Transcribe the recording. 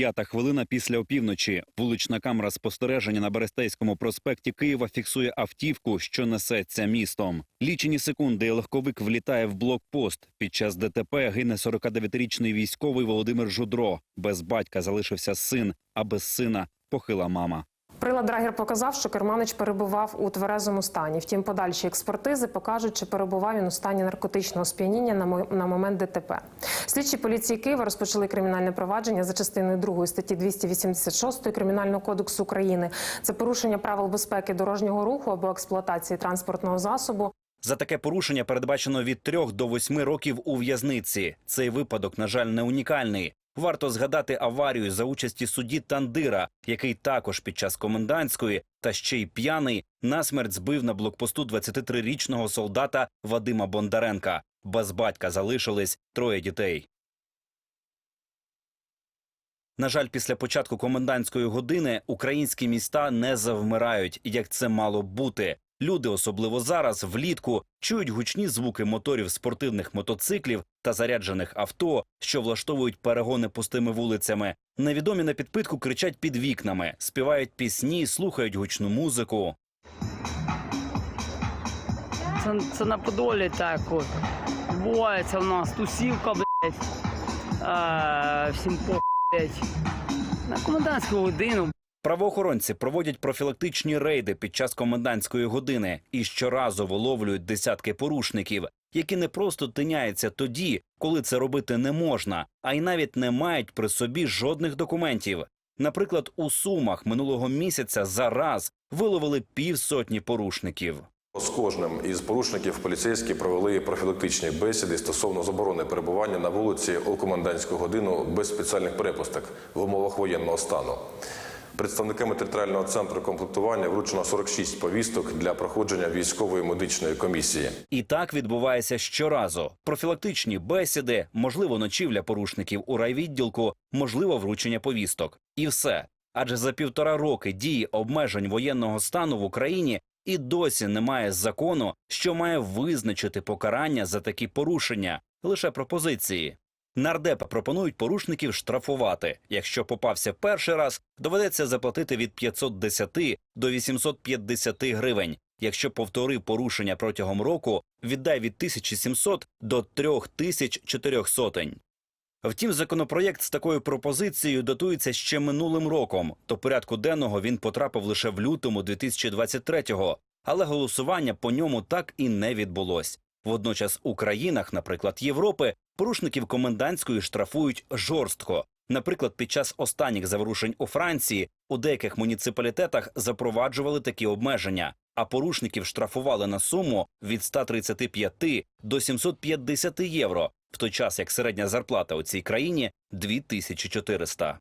П'ята хвилина після опівночі. Вулична камера спостереження на Берестейському проспекті Києва фіксує автівку, що несеться містом. Лічені секунди легковик влітає в блокпост. Під час ДТП гине 49-річний військовий Володимир Жудро. Без батька залишився син, а без сина похила мама. Прилад Драгер показав, що керманич перебував у тверезому стані. Втім, подальші експертизи покажуть, чи перебував він у стані наркотичного сп'яніння на мо- момент ДТП. Слідчі поліції Києва розпочали кримінальне провадження за частиною 2 статті 286 Кримінального кодексу України. Це порушення правил безпеки дорожнього руху або експлуатації транспортного засобу. За таке порушення передбачено від 3 до 8 років у в'язниці. Цей випадок, на жаль, не унікальний. Варто згадати аварію за участі судді Тандира, який також під час комендантської та ще й п'яний насмерть збив на блокпосту 23-річного солдата Вадима Бондаренка. Без батька залишились троє дітей. На жаль, після початку комендантської години українські міста не завмирають, як це мало бути. Люди, особливо зараз, влітку, чують гучні звуки моторів спортивних мотоциклів та заряджених авто, що влаштовують перегони пустими вулицями. Невідомі на підпитку кричать під вікнами, співають пісні, слухають гучну музику. Це, це на Подолі так от. Відбувається в нас тусівка, блядь. А, всім по. На комендантську годину, Правоохоронці проводять профілактичні рейди під час комендантської години і щоразу виловлюють десятки порушників, які не просто тиняються тоді, коли це робити не можна, а й навіть не мають при собі жодних документів. Наприклад, у Сумах минулого місяця за раз виловили півсотні порушників. З кожним із порушників поліцейські провели профілактичні бесіди стосовно заборони перебування на вулиці у комендантську годину без спеціальних перепусток в умовах воєнного стану. Представниками територіального центру комплектування вручено 46 повісток для проходження військової медичної комісії. І так відбувається щоразу. Профілактичні бесіди, можливо, ночівля порушників у райвідділку, можливо, вручення повісток. І все. Адже за півтора роки дії обмежень воєнного стану в Україні і досі немає закону, що має визначити покарання за такі порушення, лише пропозиції. Нардепи пропонують порушників штрафувати. Якщо попався перший раз, доведеться заплатити від 510 до 850 гривень. Якщо повторив порушення протягом року, віддай від 1700 до 3400. Втім, законопроєкт з такою пропозицією датується ще минулим роком. До порядку денного він потрапив лише в лютому 2023-го, але голосування по ньому так і не відбулось. Водночас у країнах, наприклад, Європи, порушників комендантської штрафують жорстко. Наприклад, під час останніх заворушень у Франції у деяких муніципалітетах запроваджували такі обмеження, а порушників штрафували на суму від 135 до 750 євро, в той час як середня зарплата у цій країні 2400.